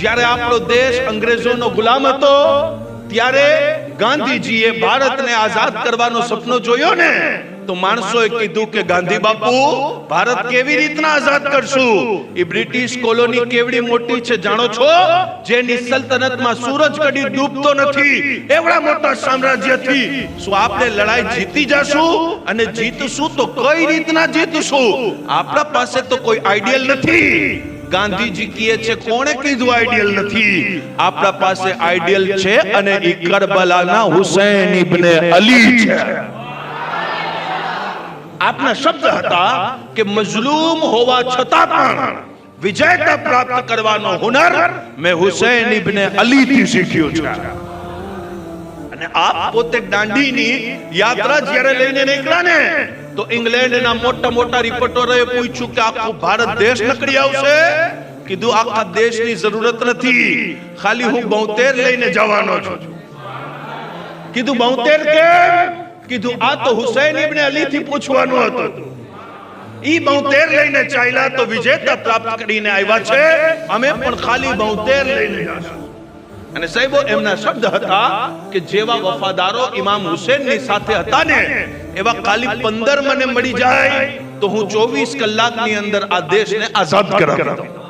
જ્યારે આપણો દેશ અંગ્રેજોનો ગુલામ હતો, ત્યારે ગાંધીજીએ ભારતને આઝાદ કરવાનો સપનો જોયો ને, તો માણસોએ કીધું કે, ગાંધી બાપુ, ભારત કેવી રીતના આઝાદ કરશું? એ બ્રિટિશ કોલોની કેવડી મોટી છે, જાણો છો? જેની સલ્તનતમાં સૂરજ કડી ડૂબતો નથી, એવડા મોટા સામ્રાજ્યથી. શું આપણે લડાઈ જીતી જશું? અને જીતશું તો કઈ રીતના જીતશું? આપણા પાસે તો કોઈ આઈડિયલ નથી. ગાંધીજી કહે છે, કોણે કીધું આઈડિયલ નથી? આપણા પાસે આઈડિયલ છે અને ઈ કરબલાના હુસૈન ઇબ્ને અલી છે. આપના શબ્દ હતા કે મજલૂમ હોવા છતાં પણ વિજયતા પ્રાપ્ત કરવાનો હુનર મેં હુસૈન ઇબ્ને અલી થી શીખ્યો છે. અને આપ પોતે દાંડીની યાત્રા જ્યારે લઈને નીકળ્યા ને તો ઇંગ્લેન્ડના મોટા મોટા રિપોર્ટરોએ પૂછ્યું કે આખું ભારત દેશ નકળી આવશે? કીધું, આખા દેશની જરૂરત નથી. ખાલી હું બોતેર લઈને જવાનો છું. કીધું, બોતેર કેમ? કીધું, આ તો હુસૈન ઇબ્ને અલી થી પૂછવાનું હતું. ઈ બોતેર લઈને ચાલ્યા તો વિજેતા પ્રાપ્ત કરીને આવ્યા છે. અમે પણ ખાલી બોતેર લઈને જશું. અને સાહેબો, એમના શબ્દ હતા કે જેવા વફાદારો ઇમામ હુસેનની સાથે હતા ને એવા ખાલી પંદર મને મળી જાય તો હું ચોવીસ કલાકની અંદર આ દેશને આઝાદ કરાવી. દઉં